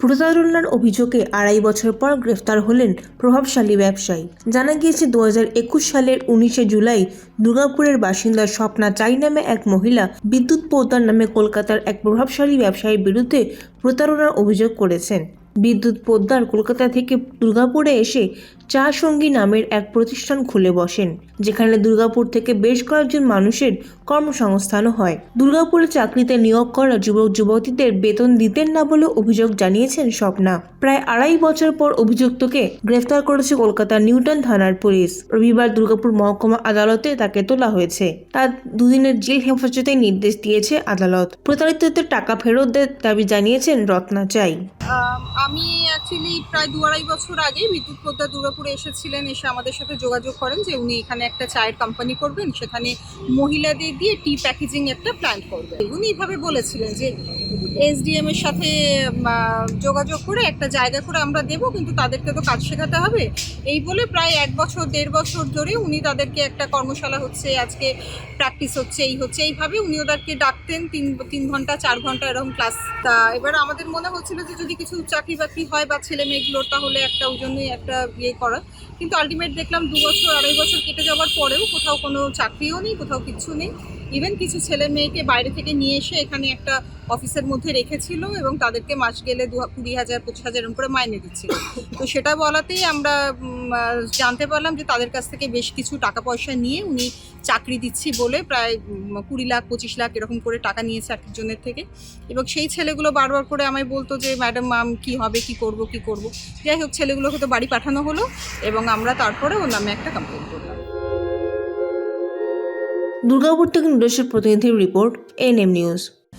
প্রতারণার অভিযোগে আড়াই বছর পর গ্রেফতার হলেন প্রভাবশালী ব্যবসায়ী। জানা গিয়েছে দু সালের উনিশে জুলাই দুর্গাপুরের বাসিন্দা স্বপ্না চাই নামে এক মহিলা বিদ্যুৎ পৌতার নামে কলকাতার এক প্রভাবশালী ব্যবসায়ীর বিরুদ্ধে প্রতারণার অভিযোগ করেছেন। বিদ্যুৎ পোদ্দার কলকাতা থেকে দুর্গাপুরে এসে চা সঙ্গী নামের এক প্রতিষ্ঠান খুলে বসেন, যেখানে দুর্গাপুর থেকে বেশ কয়েকজন মানুষের কর্মসংস্থানও হয়। দুর্গাপুরে চাকরিতে নিয়োগ করা যুবক যুবতীদের বেতন দিতেন না বলে অভিযোগ জানিয়েছেন স্বপ্না। প্রায় আড়াই বছর পর অভিযুক্তকে গ্রেফতার করেছে কলকাতার নিউটন থানার পুলিশ। রবিবার দুর্গাপুর মহকুমা আদালতে তাকে তোলা হয়েছে। তার দুদিনের জেল হেফাজতে নির্দেশ দিয়েছে আদালত। প্রতারিতদের টাকা ফেরত দাবি জানিয়েছেন রত্না চাই। আম, অ্যাকচুয়ালি প্রায় দু আড়াই বছর আগে বিদ্যুৎ পোদ্দার দুর্গাপুরে এসেছিলেন এসে আমাদের সাথে যোগাযোগ করেন যে উনি এখানে একটা চায়ের কোম্পানি করবেন সেখানে মহিলাদের দিয়ে টি প্যাকেজিং একটা প্ল্যান করবেন। উনি এইভাবে বলেছিলেন যে এসডিএম এর সাথে যোগাযোগ করে একটা জায়গা করে আমরা দেবো কিন্তু তাদেরকে তো কাজ শেখাতে হবে। এই বলে প্রায় এক বছর দেড় বছর ধরে উনি তাদেরকে একটা কর্মশালা হচ্ছে আজকে প্র্যাকটিস হচ্ছে এই হচ্ছে এইভাবে উনি ওদেরকে ডাকতেন তিন তিন ঘণ্টা চার ঘণ্টা এরকম ক্লাস তা এবার আমাদের মনে হচ্ছিল যে যদি কিছু চাকরি বাকরি হয় বা ছেলে মেয়েগুলোর, তাহলে একটা ওই জন্যই একটা ইয়ে করা। কিন্তু আলটিমেট দেখলাম দু বছর, আড়াই বছর কেটে যাওয়ার পরেও কোথাও কোনো চাকরিও নেই, কোথাও কিছু নেই। ইভেন কিছু ছেলে মেয়েকে বাইরে থেকে নিয়ে এসে এখানে একটা অফিসের মধ্যে রেখেছিল এবং তাদেরকে মাস গেলে দু কুড়ি হাজার, পঁচিশ হাজার এরকম করে মাইনে দিচ্ছিল। তো সেটা বলাতেই আমরা জানতে পারলাম যে তাদের কাছ থেকে বেশ কিছু টাকা পয়সা নিয়ে উনি চাকরি দিচ্ছি বলে প্রায় কুড়ি লাখ, পঁচিশ লাখ এরকম করে টাকা নিয়েছে একজনের থেকে। এবং সেই ছেলেগুলো বারবার করে আমায় বলতো যে, ম্যাডাম মাম কি হবে, কি করব কি করব? যাই হোক, ছেলেগুলোকে তো বাড়ি পাঠানো হলো এবং আমরা তারপরে ওর নামে একটা কমপ্লেন করলাম। দুর্গাপুর থেকে নিজস্ব প্রতিনিধির রিপোর্ট এন এম নিউজ।